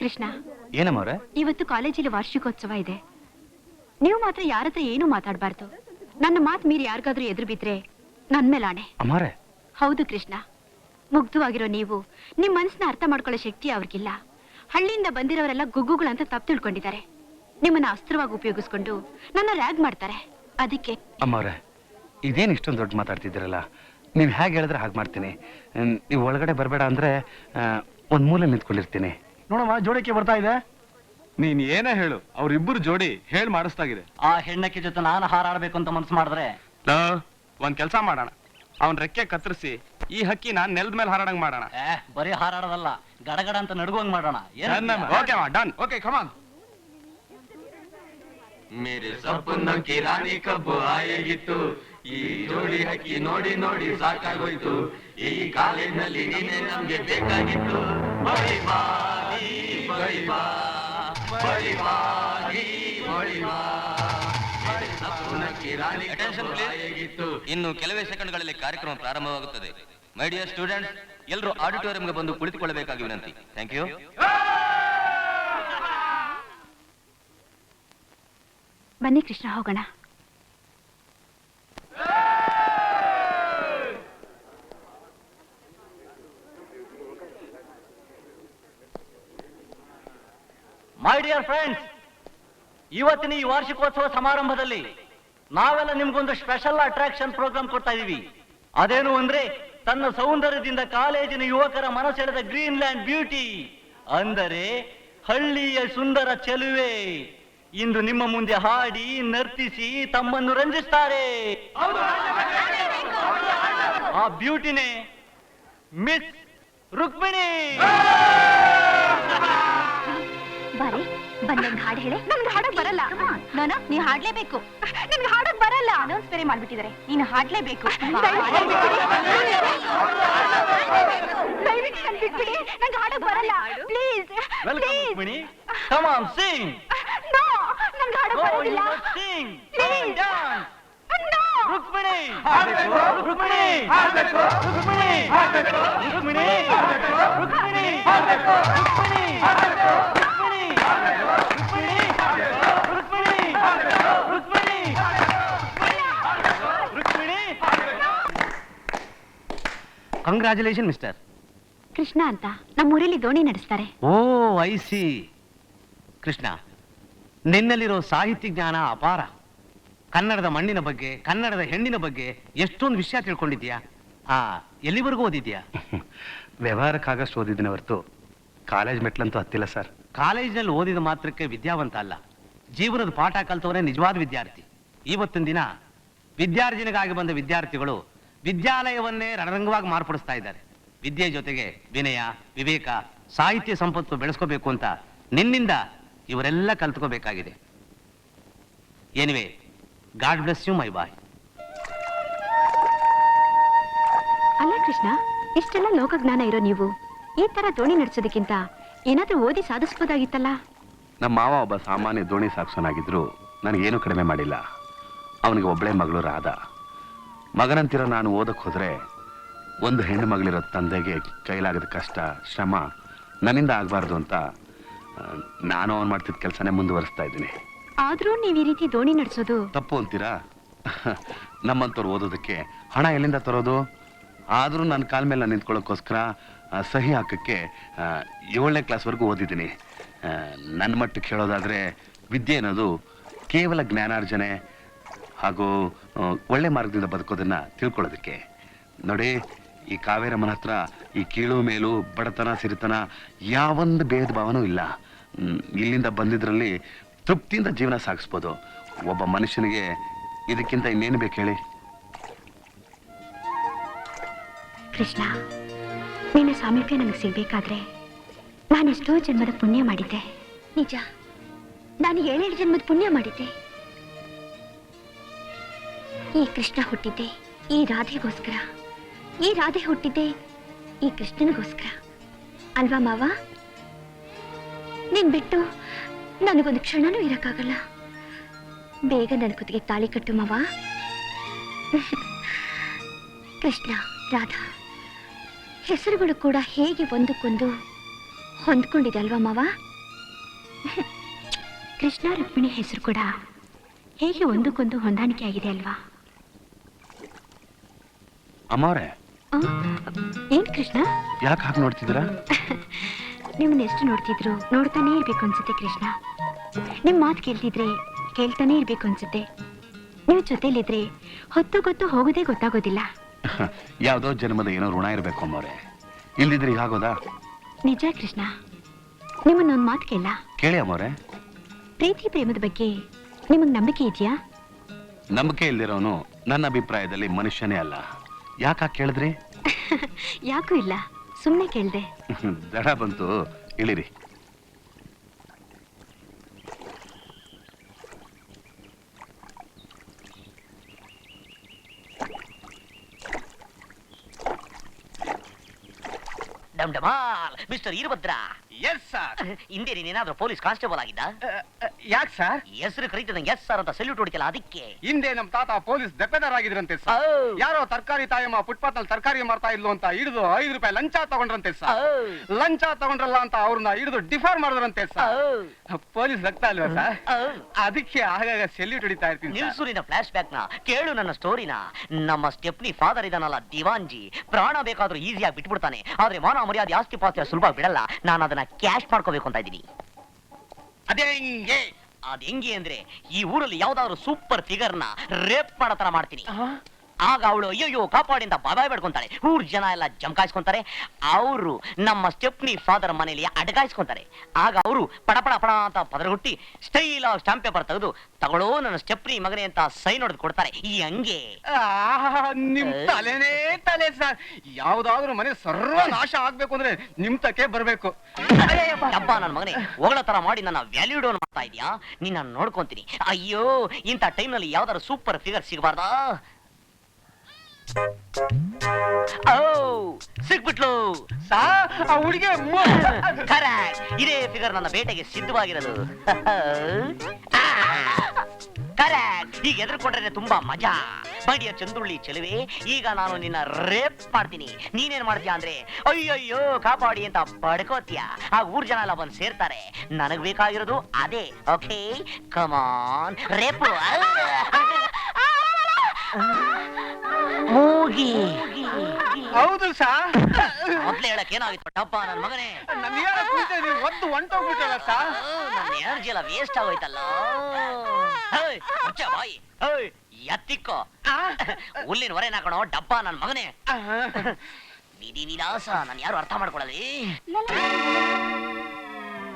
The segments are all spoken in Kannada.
ಕೃಷ್ಣ. ಏನಮ್ಮವ್ರೆ? ಇವತ್ತು ಕಾಲೇಜಲ್ಲಿ ವಾರ್ಷಿಕೋತ್ಸವ ಇದೆ. ನೀವು ಮಾತ್ರ ಯಾರ ಹತ್ರ ಏನೂ ಮಾತಾಡಬಾರ್ದು. ನನ್ನ ಮಾತು ಮೀರಿ ಯಾರಿಗಾದ್ರೂ ಎದುರು ಬಿದ್ರೆ ನನ್ನ ಮೇಲೆ ಆಣೆ. ಅಮ್ಮಾರೆ ಹೌದು ಕೃಷ್ಣ. ಮುಗ್ಧವಾಗಿರೋ ನೀವು ನಿಮ್ ಮನಸ್ಸನ್ನ ಅರ್ಥ ಮಾಡ್ಕೊಳ್ಳೋ ಶಕ್ತಿ ಅವ್ರಿಗಿಲ್ಲ. ಹಳ್ಳಿಯಿಂದ ಬಂದಿರೋರೆಲ್ಲ ಗುಗ್ಗುಗಳಂತ ತಪ್ಪು ತಿಳ್ಕೊಂಡಿದ್ದಾರೆ. ನಿಮ್ಮನ್ನ ಅಸ್ತ್ರವಾಗಿ ಉಪಯೋಗಿಸ್ಕೊಂಡು ನನ್ನ ರ್ಯಾಗ್ ಮಾಡ್ತಾರೆ. ಅದಕ್ಕೆ ಅಮ್ಮವ್ರೆ ಇದೇನು ಇಷ್ಟೊಂದು ದೊಡ್ಡ ಮಾತಾಡ್ತಿದ್ದೀರಲ್ಲ? ನೀವು ಹೇಗೆ ಹೇಳಿದ್ರೆ ಹಾಗೆ ಮಾಡ್ತೀನಿ. ನೀವು ಒಳಗಡೆ ಬರಬೇಡ ಅಂದರೆ ಒಂದು ಮೂಲೆ ನಿಂತ್ಕೊಂಡಿರ್ತೀನಿ. ನೋಡಮ್ಮ ಜೋಡಿಕೆ ಬರ್ತಾ ಇದೆ. ನೀನ್ ಏನೇ ಹೇಳು ಅವ್ರಿಬ್ರು ಜೋಡಿ ಹೇಳ್ ಮಾಡಿಸ್ತಾಗಿದೆ ಆ ಹೆಣ್ಣಕ್ಕೆ ಜೊತೆ ನಾನು ಹಾರಾಡ್ಬೇಕು ಅಂತ ಮನ್ಸು ಮಾಡಿದ್ರೆ? ಲೋ, ಒಂದ್ ಕೆಲ್ಸ ಮಾಡೋಣ. ಅವನ್ ರೆಕ್ಕೆ ಕತ್ತರಿಸಿ ಈ ಹಕ್ಕಿ ನಾನ್ ನೆಲದ ಮೇಲೆ ಹಾರಾಡಂಗ್ ಮಾಡೋಣ. ಏ ಬರೀ ಹಾರಾಡೋದಲ್ಲ ಗಡಗಡ ಅಂತ ನಡ್ಗೋಂಗ್ ಮಾಡೋಣ. ಏನ್ ಓಕೆ ಡನ್. ಓಕೆ ಕಮಾನ್ ಮೇರೆ ಸಪ್ಪನ್ನ ಕಿರಾಣಿ ಕಬ್ಬು ಆಯಗಿತ್ತು ಈ ಜೋಡಿ ಹಕ್ಕಿ ನೋಡಿ ನೋಡಿ ಸಾಕಾಗೋಯ್ತು. ಈ ಕಾಲಿನಲ್ಲಿ ನೀನೆ ನಮ್ಗೆ ಬೇಕಾಗಿತ್ತು. ಬಾ ಬಾ. ಇನ್ನು ಕೆಲವೇ ಸೆಕೆಂಡ್ಗಳಲ್ಲಿ ಕಾರ್ಯಕ್ರಮ ಪ್ರಾರಂಭವಾಗುತ್ತದೆ. ಮೈ ಡಿಯರ್ ಸ್ಟೂಡೆಂಟ್ಸ್ ಎಲ್ಲರೂ ಆಡಿಟೋರಿಯಂಗೆ ಬಂದು ಕುಳಿತುಕೊಳ್ಳಬೇಕಾಗಿ ವಿನಂತಿ. ಥ್ಯಾಂಕ್ ಯು ಬನ್ನಿ ಕೃಷ್ಣ ಹೋಗೋಣ ಮೈ ಡಿಯರ್ ಫ್ರೆಂಡ್ಸ್ ಇವತ್ತಿನ ಈ ವಾರ್ಷಿಕೋತ್ಸವ ಸಮಾರಂಭದಲ್ಲಿ ನಾವೆಲ್ಲ ನಿಮ್ಗೊಂದು ಸ್ಪೆಷಲ್ ಅಟ್ರಾಕ್ಷನ್ ಪ್ರೋಗ್ರಾಮ್ ಕೊಡ್ತಾ ಇದೀವಿ. ಅದೇನು ಅಂದ್ರೆ ತನ್ನ ಸೌಂದರ್ಯದಿಂದ ಕಾಲೇಜಿನ ಯುವಕರ ಮನಸೆಳೆದ ಗ್ರೀನ್ ಲ್ಯಾಂಡ್ ಬ್ಯೂಟಿ ಅಂದರೆ ಹಳ್ಳಿಯ ಸುಂದರ ಚೆಲುವೆ. ಇಂದು ನಿಮ್ಮ ಮುಂದೆ ಹಾಡಿ, ನರ್ತಿಸಿ, ತಮ್ಮನ್ನು ರಂಜಿಸ್ತಾರೆ. ಆ ಬ್ಯೂಟಿನೇ ಮಿಸ್ ರುಕ್ಮಿಣಿ ಬಾರಿ ಬಂದಂಗ್ ಹಾಡ್ ಹೇಳಿ. ನನ್ಗೆ ಹಾಡಕ್ ಬರಲ್ಲ. ನಾನು ನೀ ಹಾಡ್ಲೇಬೇಕು. ನನ್ಗೆ ಹಾಡಕ್ ಬರಲ್ಲ. ಅನೌನ್ಸ್ ಬೇರೆ ಮಾಡ್ಬಿಟ್ಟಿದ್ದಾರೆ ನೀನು ಹಾಡ್ಲೇಬೇಕು. ದಯವಿಟ್ಟು ನನ್ ಬಿಟ್ಬಿಡಿ. ನಂಗೆ ಹಾಡಕ್ ಬರಲ್ಲ. Please please Mini come on sing no ನನ್ಗೆ ಹಾಡಕ್ ಬರೋದಿಲ್ಲ. ರುಕ್ಮಿಣಿ ರುಕ್ಮಿಣಿ ರುಕ್ಮಿಣಿ ರುಕ್ಮಿಣಿ ರುಕ್ಮಿಣಿ ರುಕ್ಮಿಣಿ ಹಾಡಬೇಕು. ಕಂಗ್ರ್ಯಾಚುಲೇಷನ್ ಮಿಸ್ಟರ್ ಕೃಷ್ಣ ಅಂತ ನಮ್ಮೂರಲ್ಲಿ ದೋಣಿ ನಡೆಸ್ತಾರೆ. ಓ ಐ ಸಿ ಕೃಷ್ಣ ನಿನ್ನಲ್ಲಿರೋ ಸಾಹಿತ್ಯ ಜ್ಞಾನ ಅಪಾರ. ಕನ್ನಡದ ಮಣ್ಣಿನ ಬಗ್ಗೆ ಕನ್ನಡದ ಹೆಣ್ಣಿನ ಬಗ್ಗೆ ಎಷ್ಟೊಂದು ವಿಷಯ ತಿಳ್ಕೊಂಡಿದ್ಯಾ ಆ ಎಲ್ಲಿವರೆಗೂ ಓದಿದ್ಯಾ ವ್ಯವಹಾರಕ್ಕಾಗಷ್ಟು ಓದಿದ್ದೀನಿ ಹೊರತು. ಕಾಲೇಜ್ ಮೆಟ್ಲಂತೂ ಹತ್ತಿಲ್ಲ ಸರ್ ಕಾಲೇಜಿನಲ್ಲಿ ಓದಿದ ಮಾತ್ರಕ್ಕೆ ವಿದ್ಯಾವಂತ ಅಲ್ಲ. ಜೀವನದ ಪಾಠ ಕಲ್ತವನೇ ನಿಜವಾದ ವಿದ್ಯಾರ್ಥಿ. ಇವತ್ತಿನ ದಿನ ವಿದ್ಯಾರ್ಜನೆಗಾಗಿ ಬಂದ ವಿದ್ಯಾರ್ಥಿಗಳು ವಿದ್ಯಾಲಯವನ್ನೇ ರಣರಂಗವಾಗಿ ಮಾರ್ಪಡಿಸ್ತಾ ಇದ್ದಾರೆ. ವಿದ್ಯೆ ಜೊತೆಗೆ ವಿನಯ, ವಿವೇಕ, ಸಾಹಿತ್ಯ ಸಂಪತ್ತು ಬೆಳೆಸ್ಕೋಬೇಕು ಅಂತ ನಿನ್ನಿಂದ ಇವರೆಲ್ಲ ಕಲ್ತ್ಕೋಬೇಕಾಗಿದೆ. Anyway God bless you my boy ಅಲ್ಲ ಕೃಷ್ಣ, ಇಷ್ಟೆಲ್ಲ ಲೋಕಜ್ಞಾನ ಇರೋ ನೀವು ಈ ತರ ದೋಣಿ ನಡೆಸೋದಕ್ಕಿಂತ ಏನಾದ್ರೂ ಓದಿ ಸಾಧಿಸ್ಬೋದಾಗಿತ್ತಲ್ಲ? ನಮ್ಮ ಮಾವ ಒಬ್ಬ ಸಾಮಾನ್ಯ ದೋಣಿ ಸಾಕ್ಸೋನಾಗಿದ್ರು ನನಗೇನು ಕಡಿಮೆ ಮಾಡಿಲ್ಲ. ಅವನಿಗೆ ಒಬ್ಬಳೇ ಮಗಳು ರಾಧ. ಮಗನಂತಿರ ನಾನು ಓದಕ್ಕೆ ಹೋದ್ರೆ ಒಂದು ಹೆಣ್ಣು ಮಗಳಿರೋ ತಂದೆಗೆ ಕೈಲಾಗದ ಕಷ್ಟ ಶ್ರಮ ನನ್ನಿಂದ ಆಗಬಾರ್ದು ಅಂತ ಆ, ನಾನು ಅವನು ಮಾಡ್ತಿದ್ದ ಕೆಲಸನೇ ಮುಂದುವರಿಸ್ತಾ ಇದ್ದೀನಿ. ಆದ್ರೂ ನೀವು ಈ ರೀತಿ ದೋಣಿ ನಡೆಸೋದು? ತಪ್ಪು ಅಂತೀರಾ? ನಮ್ಮಂಥವ್ರು ಓದೋದಕ್ಕೆ ಹಣ ಎಲ್ಲಿಂದ ತರೋದು? ಆದರೂ ನನ್ನ ಕಾಲ ಮೇಲೆ ನಾನು ನಿಂತ್ಕೊಳ್ಳೋಕ್ಕೋಸ್ಕರ ಸಹಿ ಹಾಕಕ್ಕೆ ಏಳನೇ ಕ್ಲಾಸ್ವರೆಗೂ ಓದಿದ್ದೀನಿ. ನನ್ನ ಮಟ್ಟಕ್ಕೆ ಹೇಳೋದಾದರೆ, ವಿದ್ಯೆ ಅನ್ನೋದು ಕೇವಲ ಜ್ಞಾನಾರ್ಜನೆ ಹಾಗೂ ಒಳ್ಳೆ ಮಾರ್ಗದಿಂದ ಬದುಕೋದನ್ನ ತಿಳ್ಕೊಳ್ಳೋದಕ್ಕೆ. ನೋಡಿ, ಈ ಕಾವೇರಮ್ಮನ ಹತ್ರ ಈ ಕೀಳು, ಮೇಲು, ಬಡತನ, ಸಿರಿತನ ಯಾವೊಂದು ಭೇದ ಭಾವನೂ ಇಲ್ಲ. ಇಲ್ಲಿಂದ ಬಂದಿದ್ರಲ್ಲಿ ತೃಪ್ತಿಯಿಂದ ಜೀವನ ಸಾಗಿಸ್ಬೋದು. ಒಬ್ಬ ಮನುಷ್ಯನಿಗೆ ಇದಕ್ಕಿಂತ ಇನ್ನೇನು ಬೇಕು ಹೇಳಿ? ಕೃಷ್ಣ ನಿನ್ನ ಸಾಮೀಪ್ಯ ನನಗೆ ನಾನು ಎಷ್ಟೋ ಜನ್ಮದ ಪುಣ್ಯ ಮಾಡಿದ್ದೆ. ನಿಜ. ನಾನು ಏಳೇಳು ಜನ್ಮದ ಪುಣ್ಯ ಮಾಡಿದ್ದೆ. ಈ ಕೃಷ್ಣ ಹುಟ್ಟಿದ್ದೆ ಈ ರಾಧೆಗೋಸ್ಕರ. ಈ ರಾಧೆ ಹುಟ್ಟಿದ್ದೆ ಈ ಕೃಷ್ಣನಿಗೋಸ್ಕರ. ಅಲ್ವಾ ಮಾವ? ನೀನ್ ಬಿಟ್ಟು ನನಗೊಂದು ಕ್ಷಣನೂ ಇರಕ್ಕಾಗಲ್ಲ. ಬೇಗ ನನ್ನ ಕುತ್ತಿಗೆ ತಾಳಿ ಕಟ್ಟು ಮಾವ. ಕೃಷ್ಣ, ರಾಧಾ. ಹೆಸರುಗಳು ಕೂಡ ಹೇಗೆ ಒಂದಕ್ಕೊಂದು ಹೊಂದ್ಕೊಂಡಿದೆ ಅಲ್ವಾ ಮಾವ? ಕೃಷ್ಣ ರುಕ್ಮಿಣಿ ಹೆಸರು ಕೂಡ ಹೇಗೆ ಒಂದಕ್ಕೊಂದು ಹೊಂದಾಣಿಕೆ ಆಗಿದೆ ಅಲ್ವಾ? ಅಮ್ಮವ್ರೆ. ಆ? ಏನ್ ಕೃಷ್ಣ? ಯಾಕೆ ಹಾಗೆ ನೋಡ್ತಿದ್ದೀರಾ? ನಿಮ್ಮನ್ನ ಎಷ್ಟು ನೋಡ್ತಿದ್ರು ನೋಡ್ತಾನೆ ಇರ್ಬೇಕು ಅನ್ಸುತ್ತೆ ಕೃಷ್ಣ. ನಿಮ್ ಮಾತು ಕೇಳ್ತಿದ್ರೆ ಕೇಳ್ತಾನೆ ಇರ್ಬೇಕು ಅನ್ಸುತ್ತೆ. ನೀವು ಜೊತೆಲಿದ್ರೆ ಹೊತ್ತು ಗೊತ್ತು ಹೋಗೋದೇ ಗೊತ್ತಾಗೋದಿಲ್ಲ. ಯಾವುದೋ ಜನ್ಮದ ಏನೋ ಋಣ ಇರಬೇಕು ಅಮ್ಮವ್ರೆ. ಇಲ್ದಿದ್ರೆ ಹೀಗಾಗೋದಾ ನಿಜ ಕೃಷ್ಣ. ನಿಮ್ಮನ್ನ ಒಂದು ಮಾತು ಕೇಳ. ಕೇಳಿ ಅಮ್ಮವ್ರೆ. ಪ್ರೀತಿ ಪ್ರೇಮದ ಬಗ್ಗೆ ನಿಮಗ್ ನಂಬಿಕೆ ಇದೆಯಾ? ನಂಬಿಕೆ ಇಲ್ದಿರೋನು ನನ್ನ ಅಭಿಪ್ರಾಯದಲ್ಲಿ ಮನುಷ್ಯನೇ ಅಲ್ಲ. ಯಾಕೆ ಕೇಳಿದ್ರಿ? ಯಾಕೂ ಇಲ್ಲ. ಸುಮ್ಮನೆ ಕೇಳ್ದೆ. ದಡ ಬಂತು. ಇಳಿರಿ. ಡಮ್ ಡಮಾಲ್ ಮಿಸ್ಟರ್ ಈರಭದ್ರ. ಎಸ್ ಸರ್ ಹಿಂದೆ ನೀನೇನಾದ್ರೂ ಪೊಲೀಸ್ ಕಾನ್ಸ್ಟೇಬಲ್ ಆಗಿದ್ದ? ಯಾಕೆ ಸರ್? ಹೆಸರು ಕರೀತಿದಂಗೆ ಎಸ್ ಸರ್ ಅಂತ ಸೆಲ್ಯೂಟ್ ಹೊಡಿತಲ್ಲ ಅದಕ್ಕೆ. ಹಿಂದೆ ನಮ್ ತಾತ ಪೊಲೀಸ್ ದೆಪ್ಪೆದಾರ ಆಗಿದ್ರಂತೆ ಸರ್. ಔ. ಯಾರೋ ತರಕಾರಿ ತಾಯಮ್ಮ ಫುಟ್ಪಾತ್ನಲ್ಲಿ ತರಕಾರಿ ಮಾರ್ತಾ ಇದ್ಲು ಅಂತ ಹಿಡಿದು ಐದು ರೂಪಾಯಿ ಲಂಚ ತಗೊಂಡ್ರಂತೆ ಸರ್. ಲಂಚ ತಗೊಂಡ್ರಲ್ಲ ಅಂತ ಅವ್ರನ್ನ ಹಿಡಿದು ಡಿಫಾರ್ ಮಾಡಿದ್ರಂತೆ ಸರ್. ಪೊಲೀಸ್ ರಕ್ತ ಅಲ್ವಾ ಸರ್? ಅದಕ್ಕೆ ಆಗಾಗ ಸೆಲ್ಯೂಟ್ ಹೊಡಿತಾ ಇರ್ತೀನಿ ಸರ್. ನಿಲ್ಸು ನಿನ್ನ ಫ್ಲಾಶ್ ಬ್ಯಾಕ್ನ ಕೇಳು ನನ್ನ ಸ್ಟೋರಿನ ನಮ್ಮ ಸ್ಟೆಪ್ನಿ ಫಾದರ್ ಇದಾನಲ್ಲ ದಿವಾಂಜಿ ಪ್ರಾಣ ಬೇಕಾದ್ರೂ ಈಸಿಯಾಗಿ ಬಿಟ್ಬಿಡ್ತಾನೆ. ಆದ್ರೆ ಮಾನ ಮರ್ಯಾದೆ ಆಸ್ತಿ ಪಾಸ್ತಿ ಸುಲಭ ಬಿಡಲ್ಲ. ನಾನು ಅದನ್ನ ಕ್ಯಾಶ್ ಮಾಡ್ಕೋಬೇಕು ಅಂತ ಇದ್ದೀನಿ. ಅದೇ ಅದ್ ಹೆಂಗೆ ಅಂದ್ರೆ ಈ ಊರಲ್ಲಿ ಯಾವ್ದಾದ್ರು ಸೂಪರ್ ಫಿಗರ್ನ ರೇಪ್ ಮಾಡೋ ತರ ಮಾಡ್ತೀನಿ. ಆಗ ಅವಳು ಅಯ್ಯಯ್ಯೋ ಕಾಪಾಡಿಂದ ಅಂತ ಬೇಡ್ಕೊಂತಾಳೆ. ಊರ್ ಜನ ಎಲ್ಲ ಜಮಕಾಯಿಸ್ಕೊಂತಾರೆ ಅವರು ನಮ್ಮ ಸ್ಟೆಪ್ನಿ ಫಾದರ್ ಮನೆಯಲ್ಲಿ ಅಡಗಾಯಿಸ್ಕೊಂತಾರೆ. ಆಗ ಅವರು ಪಡ ಪಡ ಪಡ ಅಂತ ಪದರ ಹುಟ್ಟಿ ಸ್ಟೈಲ್ ಆಫ್ ಸ್ಟಾಂಪ್ ಪೇಪರ್ ತೆಗೆದು ತಗೊಳ್ಳೋ ನನ್ನ ಸ್ಟೆಪ್ನಿ ಮಗನೇ ಅಂತ ಸೈನ್ ಹೊಡೆದು ಕೊಡ್ತಾರೆ. ಈ ಹಂಗೆ. ಆಹಾ, ನಿಮ್ ತಲೆನೇ ತಲೆ ಸರ್ ಯಾವ್ದಾದ್ರು ಮನೆ ಸರ್ವ ನಾಶ ಆಗ್ಬೇಕು ಅಂದ್ರೆ ನಿಮ್ ತಕ್ಕೆ ಬರ್ಬೇಕು. ಅಪ್ಪ ನನ್ನ ಮಗನೇ ಹೊಗಳ ತರ ಮಾಡಿ ನನ್ನ ವ್ಯಾಲ್ಯೂ ಡೌನ್ ಮಾಡ್ತಾ ಇದೀಯಾ? ನಿನ್ನ ನೋಡ್ಕೊಂತೀನಿ. ಅಯ್ಯೋ ಇಂಥ ಟೈಮ್ನಲ್ಲಿ ಯಾವ್ದಾದ್ರು ಸೂಪರ್ ಫಿಗರ್ ಸಿಗಬಾರ್ದಾ? ಸಿಕ್ಬಿಟ್ಲು ಸಾ ಆ ಹುಡುಗಿ ಇದೇ ಫಿಗರ್ ನನ್ನ ಬೇಟೆಗೆ ಸಿದ್ಧವಾಗಿರೋದು ಕರೆಕ್ಟ್ ಈಗ ಎದುರ್ಕೊಂಡ್ರೆ ತುಂಬಾ ಮಜಾ ಬಡಿಯ ಚಂದುಳ್ಳಿ ಚೆಲುವೆ ಈಗ ನಾನು ನಿನ್ನ ರೇಪ್ ಮಾಡ್ತೀನಿ ನೀನೇನ್ ಮಾಡ್ತೀಯ ಅಂದ್ರೆ ಅಯ್ಯಯ್ಯೋ ಕಾಪಾಡಿ ಅಂತ ಪಡ್ಕೋತೀಯ ಆ ಊರ್ ಜನ ಎಲ್ಲ ಬಂದು ಸೇರ್ತಾರೆ ನನಗ್ ಬೇಕಾಗಿರೋದು ಅದೇ ಓಕೆ ಕಮಾನ್ ರೇಪು ಮೂಗಿ ಹೌದು ಸಾ. ಮೊದ್ಲೇ ಹೇಳಕ್ ಏನಾಗಿತ್ತು? ಟಪ್ಪ ನನ್ನ ಮಗನೇ. ನನ್ನ ಹೇಳಕ್ ನೀವು ಒದ್ದು ಹೊಂಟೋಗ್ಬಿಟ್ಟಲ್ಲ ಸಾ. ನನ್ನ ಎನರ್ಜಿ ಎಲ್ಲ ವೇಸ್ಟ್ ಆಗೋಯ್ತಲ್ಲ? ಹೇಯ್, ಮುಚ್ಚ ಬಾಯಿ. ಹೇಯ್, ಎತ್ತಿಕ್ಕೋ. ಹುಲ್ಲಿನ ಹೊರೆ ನಾಕಣೋ ಡಪ್ಪ ನನ್ನ ಮಗನೇ. ವಿಧಿ ವಿಲಾಸ ನಾನು ಯಾರು ಅರ್ಥ ಮಾಡ್ಕೊಳ್ಳಲಿ?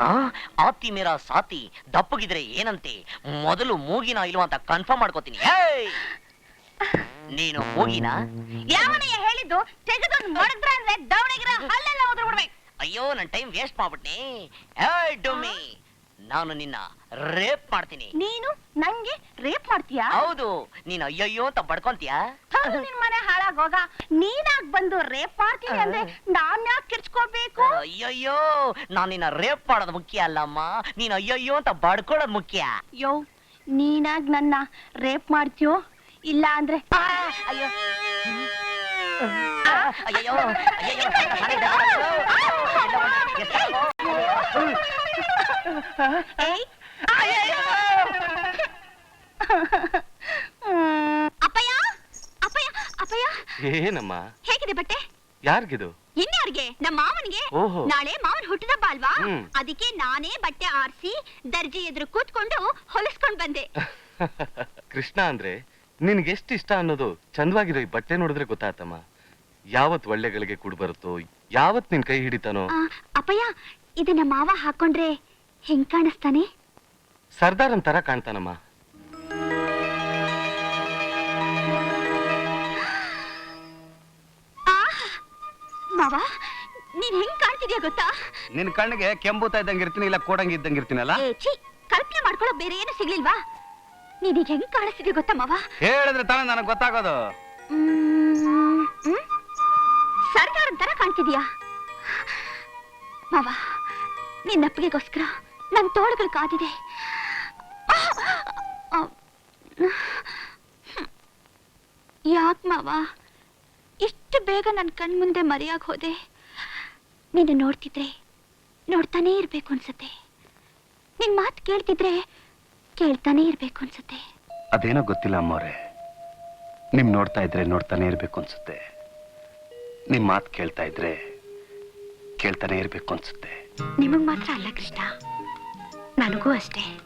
ಆ, ಆತಿ ಮೇರ ಸಾತಿ ದಪ್ಪಗಿದ್ರೆ ಏನಂತೆ? ಮೊದಲು ಮೂಗಿನ ಇಲ್ವಾ ಅಂತ ಕನ್ಫರ್ಮ್ ಮಾಡ್ಕೋತೀನಿ. ಹೇಯ್! ನೀನು ಹೋಗಿನ? ಯಾವನಯ್ಯ ಹೇಳಿದ್ದು ತೆಗೆದೊಂದು ಮಡಗ್ರ ಅಂದ್ರೆ ದವಣಗಿರ ಹಲ್ಲೆಲ್ಲ ಉದ್ರ ಬಿಡ್ಬೇಕು ಅಯ್ಯೋ ನನ್ ಟೈಮ್ ವೇಸ್ಟ್ ಮಾಡ್ಬಿಟ್ನಿ. ಡೊಮಿ ನಾನು ನಿನ್ನ ರೇಪ್ ಮಾಡ್ತೀನಿ. ನೀನು ನಂಗೆ ರೇಪ್ ಮಾಡ್ತೀಯಾ? ಹೌದು ನೀನ್ ಅಯ್ಯಯ್ಯೋ ಅಂತ ಬಡ್ಕೊಂತೀಯ? ಹೌದು, ನಿನ್ ಮನೆ ಹಾಳಾಗೋಗ. ನೀನಾಗ್ ಬಂದು ರೇಪ್ ಮಾಡ್ತೀನಿ ಅಂದ್ರೆ ನಾನ್ ಯಾಕೆ ಕಿರ್ಚ್ಕೋಬೇಕು? ಅಯ್ಯಯ್ಯೋ ನಾನ್ ನಿನ್ನ ರೇಪ್ ಮಾಡೋದು ಮುಖ್ಯ ಅಲ್ಲಮ್ಮ. ನೀನ್ ಅಯ್ಯಯ್ಯೋ ಅಂತ ಬಡ್ಕೊಳ್ಳೋದು ಮುಖ್ಯ. ಯೋ ನೀನಾಗ್ ನನ್ನ ರೇಪ್ ಮಾಡ್ತೀಯೋ? ಇಲ್ಲ ಅಂದ್ರೆ ಆ, ಅಯ್ಯೋ. ಆ, ಅಯ್ಯಯ್ಯೋ. ಅಯ್ಯಯ್ಯೋ. ಮನೆಗೆ ಏಯ್, ಅಪ್ಪಯ್ಯ? ಅಪ್ಪಯ್ಯ ಅಪ್ಪಯ್ಯ. ಏನಮ್ಮ? ಹೇಗಿದೆ ಬಟ್ಟೆ? ಯಾರಿಗಿದು? ಇನ್ಯಾರಿಗೆ? ನಮ್ಮ ಮಾವನಿಗೆ. ಓಹೋ. ನಾಳೆ ಮಾವನ್ ಹುಟ್ಟಿದಬ್ಬ ಅಲ್ವಾ? ಹ್ಮ್. ಅದಕ್ಕೆ ನಾನೇ ಬಟ್ಟೆ ಆರಿಸಿ ದರ್ಜೆ ಎದುರು ಕೂತ್ಕೊಂಡು ಹೊಲಿಸ್ಕೊಂಡ್ ಬಂದೆ. ಕೃಷ್ಣ ಅಂದ್ರೆ ನಿನ್ಗೆ ಎಷ್ಟು ಇಷ್ಟ ಅನ್ನೋದು ಚಂದವಾಗಿರೋ ಈ ಬಟ್ಟೆ ನೋಡಿದ್ರೆ ಗೊತ್ತಾತಮ್ಮ. ಯಾವತ್ ಒಳ್ಳೆಗಳಿಗೆ ಕೂಡ್ ಬರುತ್ತೋ ಯಾವತ್ ನಿನ್ ಕೈ ಹಿಡಿತಾನೋ. ಆ, ಅಪ್ಪಯ್ಯ ಇದನ್ನ ಮಾವ ಹಾಕೊಂಡ್ರೆ ಹೆಂಗ್ ಕಾಣಿಸ್ತಾನೆ? ಸರ್ದಾರ್ ತರ ಕಾಣ್ತಾನಮ್ಮ. ಆ, ಮಾವ ನೀನ್ ಹೆಂಗ್ ಕಾಣ್ತಿದ್ಯಾ ಗೊತ್ತಾ? ನಿನ್ ಕಣ್ಣಿಗೆ ಕೆಂಬುತ್ತಾ ಇದ್ದಂಗೆ ಇರ್ತೀನಿ ಇಲ್ಲ ಕೋಡಂಗಿ ಇದ್ದಂಗೆ ಇರ್ತೀನಲ್ಲ? ಏ ಛೀ ಕಲ್ಪನೆ ಮಾಡ್ಕೊಳ್ಳೋ ಬೇರೆ ಏನು ಸಿಗ್ಲಿಲ್ವಾ? ನೀನ್ ಈಗ ಹೆಂಗ್ ಕಾಣಿಸ್ತಿದ್ಯಾ ಗೊತ್ತಾ ಮಾವ? ಹೇಳಿದ್ರೆ ತಾನೆ ನನಗೆ ಗೊತ್ತಾಗೋದು. ಮ್ಮ್? ಸರ್ದಾರನ್ ತರ ಕಾಣ್ತಿದ್ಯಾ? ಮಾವ ನಿನ್ನ ಅಪ್ಪಿಗೆಗೋಸ್ಕರ ನನ್ ತೋಳುಗಳು ಕಾದಿದೆ. ಯಾಕ್ ಮಾವ? ಇಷ್ಟು ಬೇಗ ನನ್ನ ಕಣ್ಮುಂದೆ ಮರೆಯಾಗ ಹೋದೆ. ನಿನ್ನ ನೋಡ್ತಿದ್ರೆ ನೋಡ್ತಾನೇ ಇರ್ಬೇಕು ಅನ್ಸತ್ತೆ. ನಿನ್ ಮಾತು ಕೇಳ್ತಿದ್ರೆ ಕೇಳ್ತಾನೇ ಇರ್ಬೇಕು ಅನ್ಸುತ್ತೆ. ಅದೇನೋ ಗೊತ್ತಿಲ್ಲ ಅಮ್ಮವ್ರೆ. ನಿಮ್ ನೋಡ್ತಾ ಇದ್ರೆ ನೋಡ್ತಾನೆ ಇರ್ಬೇಕು ಅನ್ಸುತ್ತೆ. ನಿಮ್ ಮಾತು ಕೇಳ್ತಾ ಇದ್ರೆ ಕೇಳ್ತಾನೆ ಇರ್ಬೇಕು ಅನ್ಸುತ್ತೆ. ನಿಮಗ್ ಮಾತ್ರ ಅಲ್ಲ ಕೃಷ್ಣ ನನಗೂ ಅಷ್ಟೇ.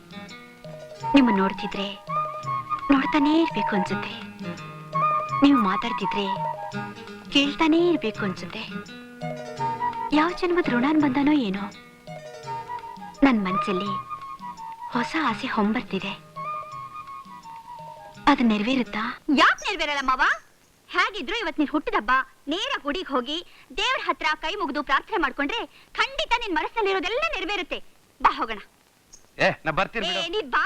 ನಿಮ್ಮ ನೋಡ್ತಿದ್ರೆ ನೋಡ್ತಾನೇ ಇರ್ಬೇಕು ಅನ್ಸುತ್ತೆ. ನೀವು ಮಾತಾಡ್ತಿದ್ರೆ ಕೇಳ್ತಾನೆ ಇರ್ಬೇಕು ಅನ್ಸುತ್ತೆ. ಯಾವ ಜನ್ಮದ ಋಣಾನ್ ಬಂದನೋ ಏನೋ. ನನ್ ಮನ್ಸಲ್ಲಿ ಹೊಸ ಆಸೆ ಹೊಂಬರ್ತಿದೆ. ಅದು ನೆರವೇರುತ್ತಾ? ಯಾಕೆ ನೆರವೇರಲ್ಲ ಮಾವ? ಹೇಗಿದ್ರು ಇವತ್ ನೀನ್ ಹುಟ್ಟಿದಬ್ಬ ನೇರ ಗುಡಿಗೆ ಹೋಗಿ ದೇವ್ರ ಹತ್ರ ಕೈ ಮುಗಿದು ಪ್ರಾರ್ಥನೆ ಮಾಡ್ಕೊಂಡ್ರೆ ಖಂಡಿತ ನಿನ್ ಮನಸ್ಸಲ್ಲಿರೋದೆಲ್ಲ ನೆರವೇರುತ್ತೆ. ಬಾ ಹೋಗೋಣ. ಏ ನಾ ಬರ್ತೀನಿ ಏ ನೀ ಬಾ.